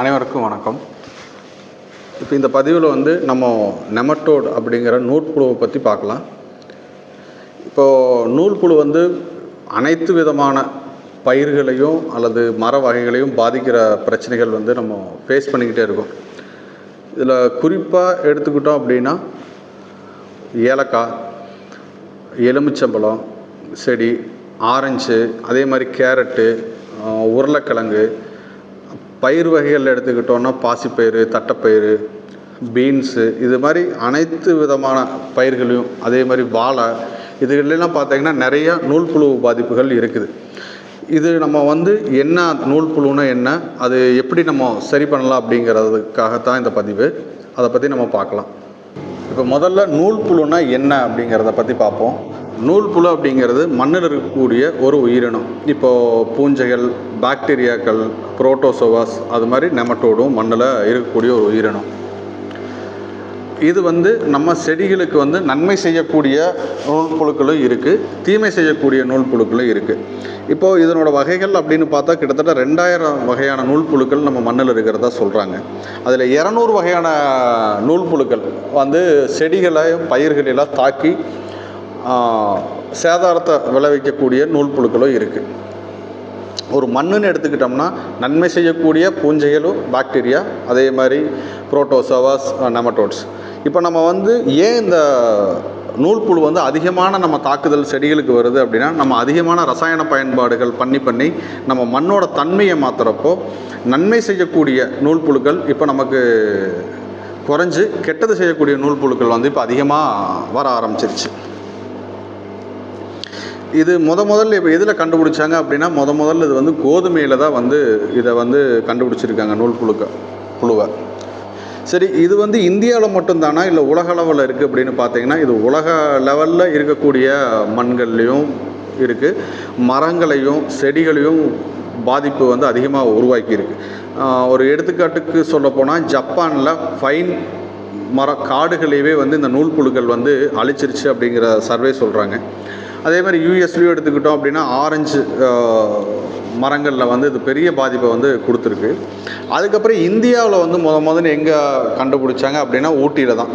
அனைவருக்கும் வணக்கம். இப்போ இந்த பதிவில் வந்து நம்ம நெமட்டோட் அப்படிங்கிற நூற்புழுவை பற்றி பார்க்கலாம். இப்போது நூல்புழு வந்து அனைத்து விதமான பயிர்களையும் அல்லது மர வகைகளையும் பாதிக்கிற பிரச்சனைகள் வந்து நம்ம ஃபேஸ் பண்ணிக்கிட்டே இருக்கோம். இதில் குறிப்பாக எடுத்துக்கிட்டோம் அப்படின்னா ஏலக்காய் எலுமிச்சம்பழம் செடி ஆரஞ்சு அதே மாதிரி கேரட்டு உருளைக்கிழங்கு பயிர் வகைகள் எடுத்துக்கிட்டோன்னா பாசிப்பயிறு தட்டைப்பயிறு பீன்ஸு இது மாதிரி அனைத்து விதமான பயிர்களையும் அதே மாதிரி வாழை இதுகளெல்லாம் பார்த்தீங்கன்னா நிறையா நூல்புழு பாதிப்புகள் இருக்குது. இது நம்ம வந்து என்ன நூல்புழுனா என்ன அது எப்படி நம்ம சரி பண்ணலாம் அப்படிங்கிறதுக்காகத்தான் இந்த பதிவு. அதை பற்றி நம்ம பார்க்கலாம். இப்போ முதல்ல நூல்புழுனா என்ன அப்படிங்கிறத பற்றி பார்ப்போம். நூல்புழு அப்படிங்கிறது மண்ணில் இருக்கக்கூடிய ஒரு உயிரினம். இப்போது பூஞ்சைகள் பாக்டீரியாக்கள் புரோட்டோசோவாஸ் அது மாதிரி நெமட்டோடும் மண்ணில் இருக்கக்கூடிய ஒரு உயிரினம். இது வந்து நம்ம செடிகளுக்கு வந்து நன்மை செய்யக்கூடிய நூல் புழுக்களும் இருக்குது தீமை செய்யக்கூடிய நூல் புழுக்களும் இருக்குது இப்போது இதனோட வகைகள் அப்படின்னு பார்த்தா கிட்டத்தட்ட ரெண்டாயிரம் வகையான நூல் புழுக்கள் நம்ம மண்ணில் இருக்கிறதா சொல்கிறாங்க அதில் இரநூறு வகையான நூல் புழுக்கள் வந்து செடிகளையும் பயிர்களெல்லாம் தாக்கி சேதாரத்தை விளைவிக்கக்கூடிய நூல் புழுக்களும் இருக்குது ஒரு மண்ணுன்னு எடுத்துக்கிட்டோம்னா நன்மை செய்யக்கூடிய பூஞ்சைகளும் பாக்டீரியா அதே மாதிரி புரோட்டோசோவாஸ் நெமட்டோட்ஸ் இப்போ நம்ம வந்து ஏன் இந்த நூல்புழு வந்து அதிகமான நம்ம தாக்குதல் செடிகளுக்கு வருது அப்படின்னா நம்ம அதிகமான ரசாயன பயன்பாடுகள் பண்ணி பண்ணி நம்ம மண்ணோட தன்மையை மாற்றுறப்போ நன்மை செய்யக்கூடிய நூல்புழுக்கள் இப்போ நமக்கு குறைஞ்சு கெட்டது செய்யக்கூடிய நூல்புழுக்கள் வந்து இப்போ அதிகமாக வர ஆரம்பிச்சிருச்சு. இது முத முதல்ல இப்போ எதில் கண்டுபிடிச்சாங்க அப்படின்னா முத முதல்ல இது வந்து கோதுமையில் தான் வந்து இதை வந்து கண்டுபிடிச்சிருக்காங்க நூல் புழுக்க புழுவை சரி இது வந்து இந்தியாவில் மட்டும்தானா? இல்லை உலக அளவில் இருக்குது அப்படின்னு பார்த்தீங்கன்னா இது உலக லெவலில் இருக்கக்கூடிய மண்கள்லேயும் இருக்குது மரங்களையும் செடிகளையும் பாதிப்பு வந்து அதிகமாக உருவாக்கியிருக்கு. ஒரு எடுத்துக்காட்டுக்கு சொல்லப்போனால் ஜப்பானில் ஃபைன் மர காடுகளையவே வந்து இந்த நூல் புழுக்கள் வந்து அழிச்சிருச்சு அப்படிங்கிற சர்வே சொல்கிறாங்க அதே மாதிரி யூஎஸ்லேயும் எடுத்துக்கிட்டோம் அப்படின்னா ஆரஞ்சு மரங்களில் வந்து இது பெரிய பாதிப்பை வந்து கொடுத்துருக்கு. அதுக்கப்புறம் இந்தியாவில் வந்து முத முதல்ல எங்கே கண்டுபிடிச்சாங்க அப்படின்னா ஊட்டியில் தான்.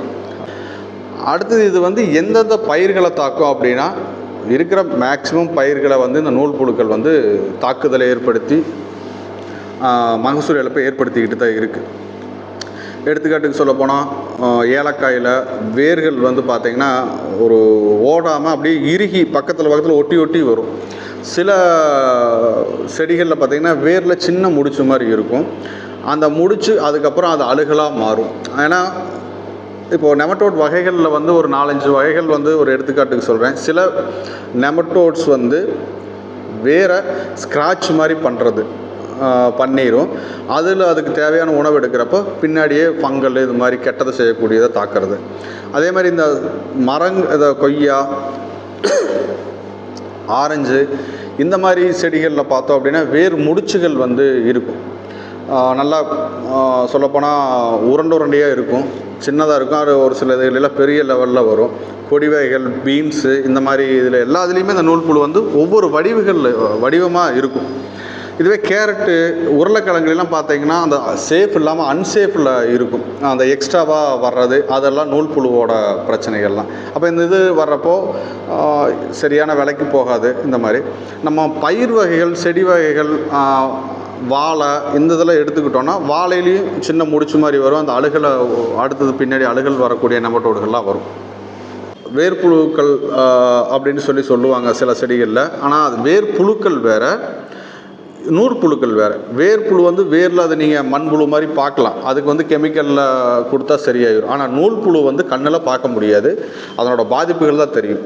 அடுத்தது இது வந்து எந்தெந்த பயிர்களை தாக்கும் அப்படின்னா இருக்கிற மேக்சிமம் பயிர்களை வந்து இந்த நூல் புழுக்கள் வந்து தாக்குதலை ஏற்படுத்தி மகசூல் இழப்பை ஏற்படுத்திக்கிட்டு தான் இருக்குது எடுத்துக்காட்டுக்கு சொல்லப்போனால் ஏலக்காயில் வேர்கள் வந்து பார்த்திங்கன்னா ஒரு ஓடாமல் அப்படியே இறுகி பக்கத்தில் பக்கத்தில் ஒட்டி ஒட்டி வரும். சில செடிகளில் பார்த்திங்கன்னா வேரில் சின்ன முடிச்சு மாதிரி இருக்கும். அந்த முடிச்சு அதுக்கப்புறம் அது அழுகலாக மாறும். ஏன்னா இப்போது நெமட்டோட் வகைகளில் வந்து ஒரு நாலஞ்சு வகைகள் வந்து ஒரு எடுத்துக்காட்டுக்கு சொல்கிறேன் சில நெமட்டோட்ஸ் வந்து வேற ஸ்க்ராட்ச் மாதிரி பண்ணுறது பண்ணிடும் அதில் அதுக்கு தேவையான உணவு எடுக்கிறப்போ பின்னாடியே ஃபங்கல் இது மாதிரி கெட்டதை செய்யக்கூடியதை தாக்குறது. அதே மாதிரி இந்த மரங் இதை கொய்யா ஆரஞ்சு இந்த மாதிரி செடிகளில் பார்த்தோம் அப்படின்னா வேர் முடிச்சுகள் வந்து இருக்கும். நல்லா சொல்லப்போனால் உருண்டை உருண்டையாக இருக்கும். சின்னதாக இருக்கும். அது ஒரு சில இதுகளெல்லாம் பெரிய லெவலில் வரும். கொடி வகைகள் பீன்ஸு இந்த மாதிரி இதில் எல்லா இதுலேயுமே இந்த நூல்புழு வந்து ஒவ்வொரு வடிவுகள் வடிவமாக இருக்கும். இதுவே கேரட்டு உருளைக்கிழங்குலாம் பார்த்தீங்கன்னா அந்த சேஃப் இல்லாமல் அன்சேஃபில் இருக்கும். அந்த எக்ஸ்ட்ராவாக வர்றது அதெல்லாம் நூல் புழுவோட பிரச்சனைகள்லாம். அப்போ இந்த இது வர்றப்போ சரியான விலைக்கு போகாது இந்த மாதிரி. நம்ம பயிர் வகைகள் செடி வகைகள் வாழை இந்த இதெல்லாம் எடுத்துக்கிட்டோன்னா வாழையிலையும் சின்ன முடிச்சு மாதிரி வரும். அந்த அழுகலை அடுத்தது பின்னாடி அழுகல் வரக்கூடிய நம்பட்டோடுகள்லாம் வரும். வேர்ப்புழுக்கள் அப்படின்னு சொல்லி சொல்லுவாங்க சில செடிகளில். ஆனால் அது வேர்ப்புழுக்கள் வேறு நூற்புழுக்கள் வேறு. வேர்ப்புழு வந்து வேரில் அதை நீங்கள் மண்புழு மாதிரி பார்க்கலாம். அதுக்கு வந்து கெமிக்கலில் கொடுத்தா சரியாயிடும் ஆனால் நூல்புழு வந்து கண்ணில் பார்க்க முடியாது. அதனோட பாதிப்புகள் தான் தெரியும்.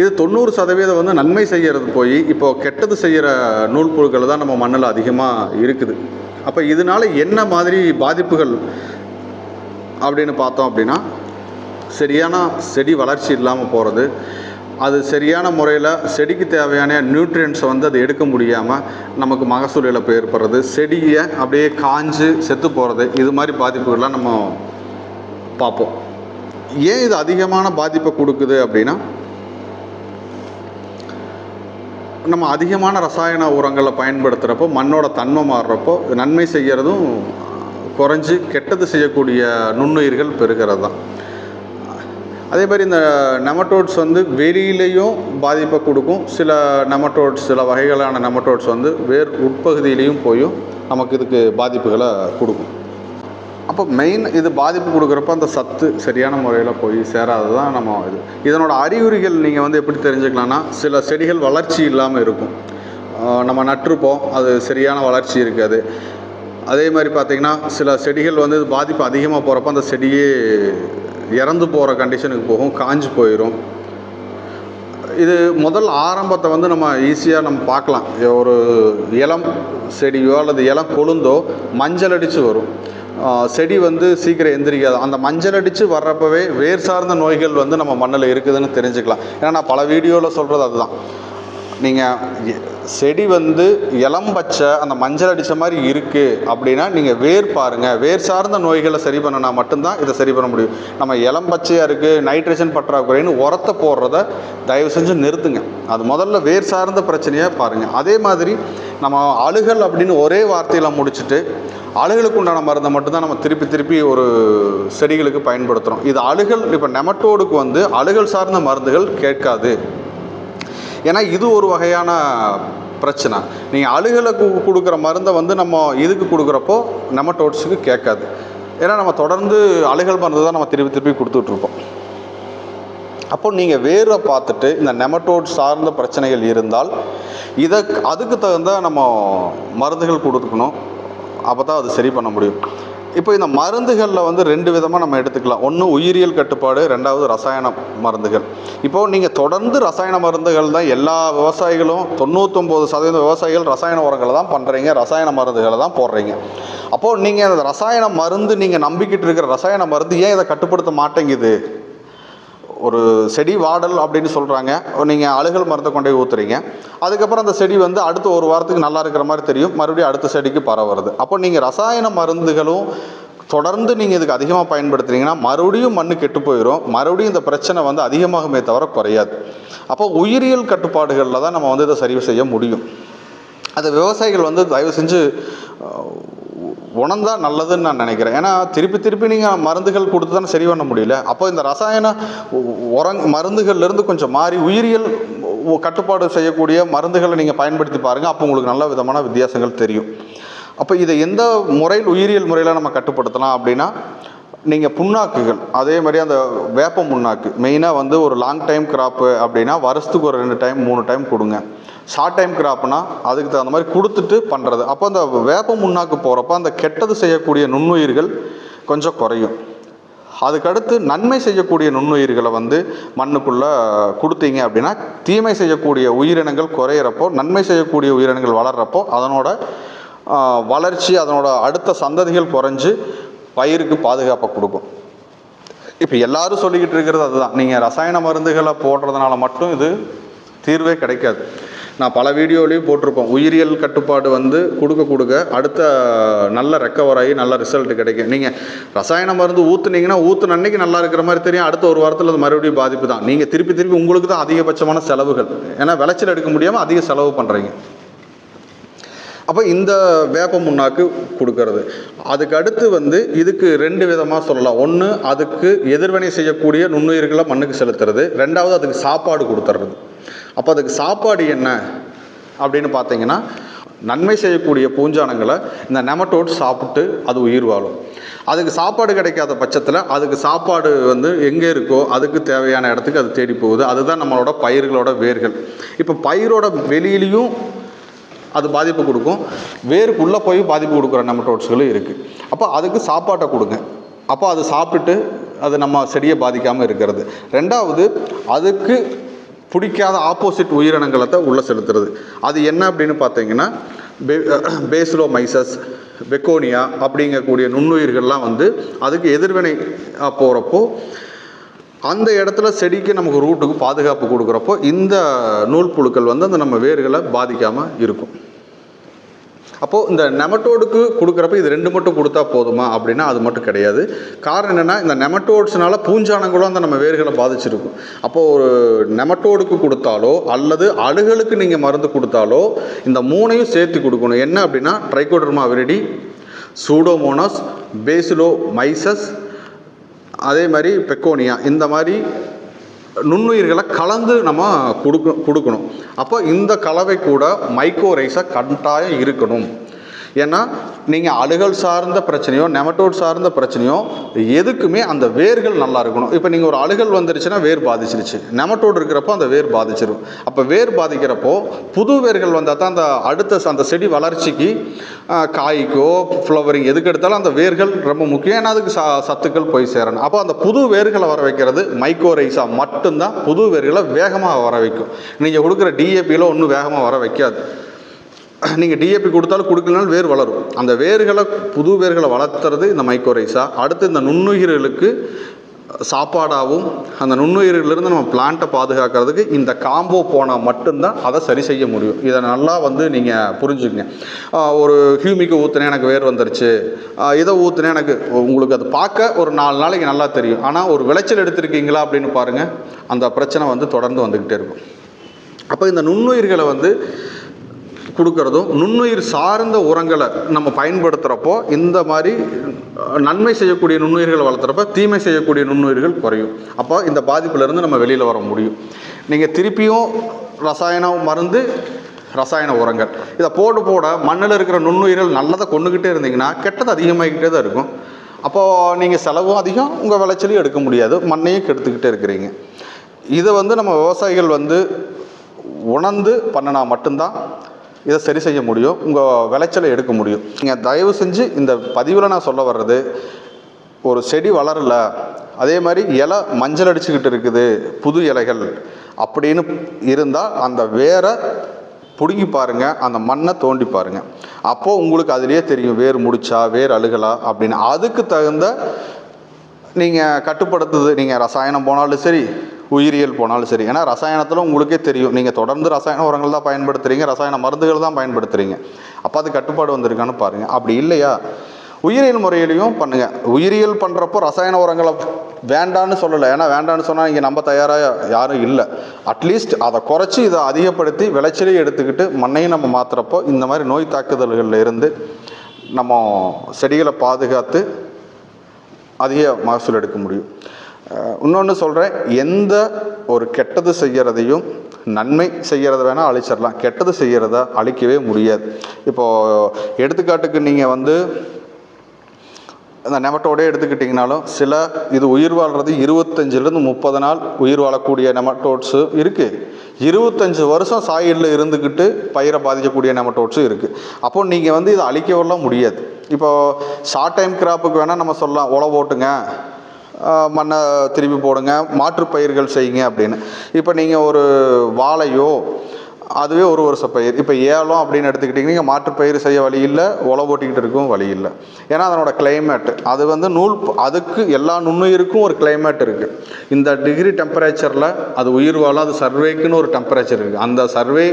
இது தொண்ணூறு சதவீதம் வந்து நன்மை செய்கிறது போய் இப்போது கெட்டது செய்கிற நூல்புழுக்கள் தான் நம்ம மண்ணில் அதிகமாக இருக்குது. அப்போ இதனால என்ன மாதிரி பாதிப்புகள் அப்படின்னு பார்த்தோம் அப்படின்னா சரியான செடி வளர்ச்சி இல்லாமல் போகிறது அது சரியான முறையில் செடிக்கு தேவையான நியூட்ரியன்ஸை வந்து அது எடுக்க முடியாமல் நமக்கு மகசூல் இழப்பு ஏற்படுறது செடியை அப்படியே காஞ்சு செத்து போகிறது இது மாதிரி பாதிப்புகள்லாம் நம்ம பார்ப்போம் ஏன் இது அதிகமான பாதிப்பை கொடுக்குது அப்படின்னா நம்ம அதிகமான ரசாயன உரங்களை பயன்படுத்துகிறப்போ மண்ணோட தன்மை மாறுறப்போ நன்மை செய்கிறதும் குறைஞ்சி கெட்டது செய்யக்கூடிய நுண்ணுயிர்கள் பெருகிறது தான் அதே மாதிரி இந்த நெமட்டோட்ஸ் வந்து வெளியிலையும் பாதிப்பை கொடுக்கும். சில நெமட்டோட்ஸ் சில வகைகளான நெமட்டோட்ஸ் வந்து வேர் உட்பகுதியிலையும் போயும் நமக்கு இதுக்கு பாதிப்புகளை கொடுக்கும். அப்போ மெயின் இது பாதிப்பு கொடுக்குறப்ப அந்த சத்து சரியான முறையில் போய் சேராது தான் நம்ம இது. இதனோட அறிகுறிகள் நீங்கள் வந்து எப்படி தெரிஞ்சுக்கலாம்னா சில செடிகள் வளர்ச்சி இல்லாமல் இருக்கும். நம்ம நட்டிருப்போம் அது சரியான வளர்ச்சி இருக்காது. அதே மாதிரி பார்த்திங்கன்னா சில செடிகள் வந்து பாதிப்பு அதிகமாக போகிறப்ப அந்த செடியே இறந்து போகிற கண்டிஷனுக்கு போகும் காஞ்சு போயிடும் இது முதல் ஆரம்பத்தை வந்து நம்ம ஈஸியாக நம்ம பார்க்கலாம். ஒரு இளம் செடியோ அல்லது இளம் கொழுந்தோ மஞ்சள் அடித்து வரும். செடி வந்து சீக்கிரம் எந்திரிக்காது. அந்த மஞ்சள் அடித்து வர்றப்பவே வேர் சார்ந்த நோய்கள் வந்து நம்ம மண்ணில் இருக்குதுன்னு தெரிஞ்சுக்கலாம். ஏன்னா நான் பல வீடியோவில் சொல்கிறது அதுதான். நீங்கள் செடி வந்து இளம் பச்சை அந்த மஞ்சள் அடித்த மாதிரி இருக்குது அப்படின்னா நீங்கள் வேர் பாருங்கள் வேர் சார்ந்த நோய்களை சரி பண்ணினா மட்டும்தான் இதை சரி பண்ண முடியும். நம்ம இளம் பச்சையாக இருக்குது நைட்ரஜன் பற்றாக்குறைன்னு உரத்தை போடுறத தயவு செஞ்சு நிறுத்துங்க. அது முதல்ல வேர் சார்ந்த பிரச்சனையை பாருங்கள் அதே மாதிரி நம்ம அழுகல் அப்படின்னு ஒரே வார்த்தையில் முடிச்சுட்டு அழுகலுக்கு உண்டான மருந்தை மட்டும்தான் நம்ம திருப்பி திருப்பி ஒரு செடிகளுக்கு பயன்படுத்துகிறோம் இது அழுகல் இப்போ நெமட்டோடுக்கு வந்து அழுகல் சார்ந்த மருந்துகள் கேட்காது. ஏன்னா இது ஒரு வகையான பிரச்சனை. நீங்கள் அழுகலை கு கொடுக்குற மருந்தை வந்து நம்ம இதுக்கு கொடுக்குறப்போ நெமட்டோட்ஸுக்கு கேட்காது. ஏன்னா நம்ம தொடர்ந்து அழுகல் மருந்து தான் நம்ம திருப்பி திருப்பி கொடுத்துட்ருக்கோம். அப்போ நீங்கள் வேரை பார்த்துட்டு இந்த நெமட்டோட் சார்ந்த பிரச்சனைகள் இருந்தால் இதை அதுக்கு தகுந்த நம்ம மருந்துகள் கொடுக்கணும். அப்போ தான் அது சரி பண்ண முடியும். இப்போ இந்த மருந்துகளில் வந்து ரெண்டு விதமாக நம்ம எடுத்துக்கலாம். ஒன்று உயிரியல் கட்டுப்பாடு ரெண்டாவது ரசாயன மருந்துகள். இப்போது நீங்கள் தொடர்ந்து ரசாயன மருந்துகள் தான் எல்லா விவசாயிகளும் தொண்ணூத்தொம்பது சதவீத விவசாயிகள் ரசாயன உரங்களை தான் பண்ணுறீங்க ரசாயன மருந்துகளை தான் போடுறீங்க. அப்போது நீங்கள் அந்த ரசாயன மருந்து நீங்கள் நம்பிக்கிட்டு இருக்கிற ரசாயன மருந்து ஏன் இதை கட்டுப்படுத்த மாட்டேங்குது? ஒரு செடி வாடல் அப்படின்னு சொல்கிறாங்க நீங்கள் அழுகல் மருந்தை கொண்டு ஊற்றுறீங்க அதுக்கப்புறம் அந்த செடி வந்து அடுத்த ஒரு வாரத்துக்கு நல்லா இருக்கிற மாதிரி தெரியும். மறுபடியும் அடுத்த செடிக்கு பரவுறது அப்போ நீங்கள் ரசாயன மருந்துகளும் தொடர்ந்து நீங்கள் இதுக்கு அதிகமாக பயன்படுத்துறீங்கன்னா மறுபடியும் மண்ணு கெட்டு போயிடும் மறுபடியும் இந்த பிரச்சனை வந்து அதிகமாகுமே தவிர குறையாது. அப்போ உயிரியல் கட்டுப்பாடுகளில் தான் நம்ம வந்து இதை சரி செய்ய முடியும். அது விவசாயிகள் வந்து தயவு செஞ்சு உணர்ந்தா நல்லதுன்னு நான் நினைக்கிறேன். ஏன்னா திருப்பி திருப்பி நீங்கள் மருந்துகள் கொடுத்து தானே சரி பண்ண முடியல. அப்போ இந்த ரசாயன உரங் மருந்துகள்லேருந்து கொஞ்சம் மாறி உயிரியல் கட்டுப்பாடு செய்யக்கூடிய மருந்துகளை நீங்கள் பயன்படுத்தி பாருங்கள் அப்போ உங்களுக்கு நல்ல விதமான வித்தியாசங்கள் தெரியும். அப்போ இதை எந்த முறையில் உயிரியல் முறையில் நம்ம கட்டுப்படுத்தலாம் அப்படின்னா நீங்கள் புண்ணாக்குகள் அதே மாதிரி அந்த வேப்ப புண்ணாக்கு மெயினாக வந்து ஒரு லாங் டைம் கிராப்பு அப்படின்னா வருஷத்துக்கு ஒரு ரெண்டு டைம் மூணு டைம் கொடுங்க. ஷார்ட் டைம் கிராப்னா அதுக்கு தகுந்த மாதிரி கொடுத்துட்டு பண்ணுறது அப்போ அந்த வேப்ப முன்னாக்கு போகிறப்ப அந்த கெட்டது செய்யக்கூடிய நுண்ணுயிர்கள் கொஞ்சம் குறையும். அதுக்கடுத்து நன்மை செய்யக்கூடிய நுண்ணுயிர்களை வந்து மண்ணுக்குள்ளே கொடுத்தீங்க அப்படின்னா தீமை செய்யக்கூடிய உயிரினங்கள் குறையிறப்போ நன்மை செய்யக்கூடிய உயிரினங்கள் வளர்கிறப்போ அதனோட வளர்ச்சி அதனோட அடுத்த சந்ததிகள் குறைஞ்சு பயிருக்கு பாதுகாப்பை கொடுக்கும். இப்போ எல்லாரும் சொல்லிக்கிட்டு இருக்கிறது அதுதான். நீங்கள் ரசாயன மருந்துகளை போடுறதுனால மட்டும் இது தீர்வே கிடைக்காது. நான் பல வீடியோலையும் போட்டிருப்போம் உயிரியல் கட்டுப்பாடு வந்து கொடுக்க கொடுக்க அடுத்த நல்ல ரெக்கவர் ஆகி நல்ல ரிசல்ட் கிடைக்கும். நீங்கள் ரசாயன மருந்து ஊற்றுனீங்கன்னா ஊற்றுன அன்னைக்கு நல்லா இருக்கிற மாதிரி தெரியும். அடுத்த ஒரு வாரத்தில் அது மறுபடியும் பாதிப்பு தான். நீங்கள் திருப்பி திருப்பி உங்களுக்கு தான் அதிகபட்சமான செலவுகள். ஏன்னா விளைச்சல் எடுக்க முடியாமல் அதிக செலவு பண்ணுறீங்க அப்போ இந்த வேப்ப முன்னாக்கு கொடுக்கறது. அதுக்கு அடுத்து வந்து இதுக்கு ரெண்டு விதமாக சொல்லலாம். ஒன்று அதுக்கு எதிர்வினை செய்யக்கூடிய நுண்ணுயிர்களை மண்ணுக்கு செலுத்துறது. ரெண்டாவது அதுக்கு சாப்பாடு கொடுத்துட்றது அப்போ அதுக்கு சாப்பாடு என்ன அப்படின்னு பார்த்தீங்கன்னா நன்மை செய்யக்கூடிய பூஞ்சானங்களை இந்த நெமட்டோடு சாப்பிட்டு அது உயிர் வாழும். அதுக்கு சாப்பாடு கிடைக்காத பட்சத்தில் அதுக்கு சாப்பாடு வந்து எங்கே இருக்கோ அதுக்கு தேவையான இடத்துக்கு அது தேடி போகுது. அதுதான் நம்மளோட பயிர்களோட வேர்கள். இப்போ பயிரோட வெளியிலையும் அது பாதிப்பு கொடுக்கும். வேருக்குள்ளே போய் பாதிப்பு கொடுக்குற நெமட்டோட்ஸ்களும் இருக்குது அப்போ அதுக்கு சாப்பாட்டை கொடுங்க. அப்போ அது சாப்பிட்டுட்டு அது நம்ம செடியை பாதிக்காமல் இருக்கிறது. ரெண்டாவது அதுக்கு பிடிக்காத ஆப்போசிட் உயிரினங்களை தான் உள்ளே செலுத்துறது. அது என்ன அப்படின்னு பார்த்தீங்கன்னா பே பேஸ்லோ மைசஸ் பெக்கோனியா அப்படிங்கக்கூடிய நுண்ணுயிர்கள்லாம் வந்து அதுக்கு எதிர்வினை போகிறப்போ அந்த இடத்துல செடிக்கு நமக்கு ரூட்டுக்கு பாதுகாப்பு கொடுக்குறப்போ இந்த நூல் புழுக்கள் வந்து அந்த நம்ம வேர்களை பாதிக்காமல் இருக்கும். அப்போது இந்த நெமட்டோடுக்கு கொடுக்குறப்ப இது ரெண்டு மட்டும் கொடுத்தா போதுமா அப்படின்னா அது மட்டும் கிடையாது. காரணம் என்னென்னா இந்த நெமட்டோட்ஸ்னால பூஞ்சானங்களும் அந்த நம்ம வேர்களை பாதிச்சிருக்கும். அப்போது ஒரு நெமட்டோடுக்கு கொடுத்தாலோ அல்லது அழுகலுக்கு நீங்கள் மருந்து கொடுத்தாலோ இந்த மூணையும் சேர்த்து கொடுக்கணும். என்ன அப்படின்னா ட்ரைகோடர்மா விரடி சூடோமோனாஸ் பேசிலோ மைசஸ் அதே மாதிரி பெக்கோனியா இந்த மாதிரி நுண்ணுயிர்களை கலந்து நம்ம கொடுக்க கொடுக்கணும். அப்போ இந்த கலவை கூட மைக்ரோரைஸாக கட்டாயம் இருக்கணும். ஏன்னா நீங்கள் அழுகல் சார்ந்த பிரச்சனையோ நெமட்டோட் சார்ந்த பிரச்சனையோ எதுக்குமே அந்த வேர்கள் நல்லா இருக்கணும். இப்போ நீங்கள் ஒரு அழுகல் வந்துருச்சுன்னா வேர் பாதிச்சிருச்சு. நெமட்டோடு இருக்கிறப்போ அந்த வேர் பாதிச்சிரும். அப்போ வேர் பாதிக்கிறப்போ புது வேர்கள் வந்தால் தான் அந்த அடுத்த அந்த செடி வளர்ச்சிக்கு காய்க்கோ ஃப்ளவரிங் எதுக்கு எடுத்தாலும் அந்த வேர்கள் ரொம்ப முக்கியம். ஏன்னா அதுக்கு ச சத்துக்கள் போய் சேரணும். அப்போ அந்த புது வேர்களை வர வைக்கிறது மைக்ரோரைஸா மட்டும்தான் புது வேர்களை வேகமாக வர வைக்கும். நீங்கள் கொடுக்குற டிஏபியில் ஒன்றும் வேகமாக வர வைக்காது. நீங்கள் டிஏபி கொடுத்தாலும் கொடுக்கலனாலும் வேர் வளரும். அந்த வேர்களை புது வேர்களை வளர்த்துறது இந்த மைக்ரோரைஸா அடுத்து இந்த நுண்ணுயிர்களுக்கு சாப்பாடாகவும் அந்த நுண்ணுயிரிலிருந்து நம்ம பிளான்ட்டை பாதுகாக்கிறதுக்கு இந்த காம்போ போனால் மட்டும்தான் அதை சரி செய்ய முடியும். இதை நல்லா வந்து நீங்கள் புரிஞ்சுக்கங்க. ஒரு ஹியூமிக்கு ஊற்றுனே எனக்கு வேர் வந்துருச்சு. இதை ஊற்றுனே எனக்கு உங்களுக்கு அது பார்க்க ஒரு நாலு நாளைக்கு நல்லா தெரியும். ஆனால் ஒரு விளைச்சல் எடுத்திருக்கீங்களா அப்படின்னு பாருங்கள் அந்த பிரச்சனை வந்து தொடர்ந்து வந்துக்கிட்டே இருக்கும். அப்போ இந்த நுண்ணுயிர்களை வந்து கொடுக்கறதும் நுண்ணுயிர் சார்ந்த உரங்களை நம்ம பயன்படுத்துகிறப்போ இந்த மாதிரி நன்மை செய்யக்கூடிய நுண்ணுயிர்களை வளர்த்துறப்ப தீமை செய்யக்கூடிய நுண்ணுயிர்கள் குறையும். அப்போ இந்த பாதிப்புலேருந்து நம்ம வெளியில் வர முடியும். நீங்கள் திருப்பியும் ரசாயன மருந்து ரசாயன உரங்கள். இதை போட்டு போட மண்ணில் இருக்கிற நுண்ணுயிர்கள் நல்லதை கொண்டுக்கிட்டே இருந்தீங்கன்னா கெட்டது அதிகமாகிக்கிட்டே தான் இருக்கும். அப்போது நீங்கள் செலவும் அதிகம் உங்கள் விளைச்சலையும் எடுக்க முடியாது. மண்ணையும் கெடுத்துக்கிட்டே இருக்கிறீங்க. இதை வந்து நம்ம விவசாயிகள் வந்து உணர்ந்து பண்ணினா மட்டும்தான் இதை சரி செய்ய முடியும் உங்கள் விளைச்சலை எடுக்க முடியும். நீங்கள் தயவு செஞ்சு இந்த பதிவில் நான் சொல்ல வர்றது ஒரு செடி வளரல அதே மாதிரி இலை மஞ்சள் அடிச்சுக்கிட்டு இருக்குது புது இலைகள் அப்படின்னு இருந்தால் அந்த வேரை பிடுங்கி பாருங்கள் அந்த மண்ணை தோண்டி பாருங்கள் அப்போது உங்களுக்கு அதுலேயே தெரியும் வேர் முடிச்சா வேர் அழுகலா அப்படின்னு. அதுக்கு தகுந்த நீங்கள் கட்டுப்படுத்துது நீங்கள் ரசாயனம் போனாலும் சரி உயிரியல் போனாலும் சரி. ஏன்னா ரசாயனத்தில் உங்களுக்கே தெரியும். நீங்கள் தொடர்ந்து ரசாயன உரங்கள் தான் பயன்படுத்துகிறீங்க ரசாயன மருந்துகள் தான் பயன்படுத்துகிறீங்க அப்போ அது கட்டுப்பாடு வந்திருக்கான்னு பாருங்கள் அப்படி இல்லையா? உயிரியல் முறையிலையும் பண்ணுங்கள் உயிரியல் பண்ணுறப்போ ரசாயன உரங்களை வேண்டான்னு சொல்லலை. ஏன்னா வேண்டான்னு சொன்னால் இங்கே நம்ம தயாராக யாரும் இல்லை. அட்லீஸ்ட் அதை குறைச்சி இதை அதிகப்படுத்தி விளைச்சலையும் எடுத்துக்கிட்டு மண்ணையும் நம்ம மாற்றுறப்போ இந்த மாதிரி நோய் தாக்குதல்களில் இருந்து நம்ம செடிகளை பாதுகாத்து அதிக மகசூல் எடுக்க முடியும். இன்னொன்று சொல்கிறேன் எந்த ஒரு கெட்டது செய்கிறதையும் நன்மை செய்கிறத வேணால் அழிச்சிடலாம். கெட்டது செய்கிறத அழிக்கவே முடியாது. இப்போது எடுத்துக்காட்டுக்கு நீங்கள் வந்து இந்த நெமட்டோடே எடுத்துக்கிட்டிங்கனாலும் சில இது உயிர் வாழ்கிறது இருபத்தஞ்சிலேருந்து முப்பது நாள் உயிர் வாழக்கூடிய நெமட்டோட்ஸு இருக்குது இருபத்தஞ்சி வருஷம் சாயிலில் இருந்துக்கிட்டு பயிரை பாதிக்கக்கூடிய நெமட்டோட்ஸும் இருக்குது அப்போ நீங்கள் வந்து இதை அழிக்கவெல்லாம் முடியாது. இப்போது ஷார்ட் டைம் கிராப்புக்கு வேணால் நம்ம சொல்லலாம். உழவு ஓட்டுங்க. மண்ணை திருப்பி போடுங்க மாற்று பயிர்கள் செய்யுங்க அப்படின்னு. இப்போ நீங்கள் ஒரு வாழையோ அதுவே ஒரு வருஷ பயிர். இப்போ ஏலம் அப்படின்னு எடுத்துக்கிட்டிங்கன்னா மாற்றுப்பயிர் செய்ய வழி இல்லை உழவு ஓட்டிக்கிட்டு இருக்கும் வழி இல்லை. ஏன்னா அதனோட கிளைமேட் அது வந்து நூல் அதுக்கு எல்லா நுண்ணுயிருக்கும் ஒரு கிளைமேட் இருக்குது இந்த டிகிரி டெம்பரேச்சரில் அது உயிர் வாழும் அது சர்வேக்குன்னு ஒரு டெம்பரேச்சர் இருக்குது அந்த சர்வே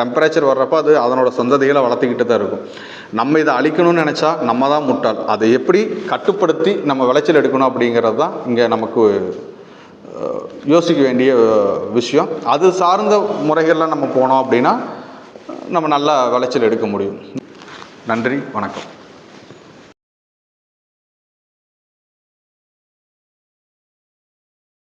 டெம்பரேச்சர் வர்றப்போ அது அதனோட சொந்ததிகளை வளர்த்துக்கிட்டு தான் இருக்கும். நம்ம இதை அழிக்கணும்னு நினச்சா நம்ம தான் முட்டாள். அதை எப்படி கட்டுப்படுத்தி நம்ம விளைச்சல் எடுக்கணும் அப்படிங்கிறது தான் இங்கே நமக்கு யோசிக்க வேண்டிய விஷயம். அது சார்ந்த முறைகளில் நம்ம போனோம் அப்படின்னா நம்ம நல்லா விளைச்சல் எடுக்க முடியும். நன்றி வணக்கம்.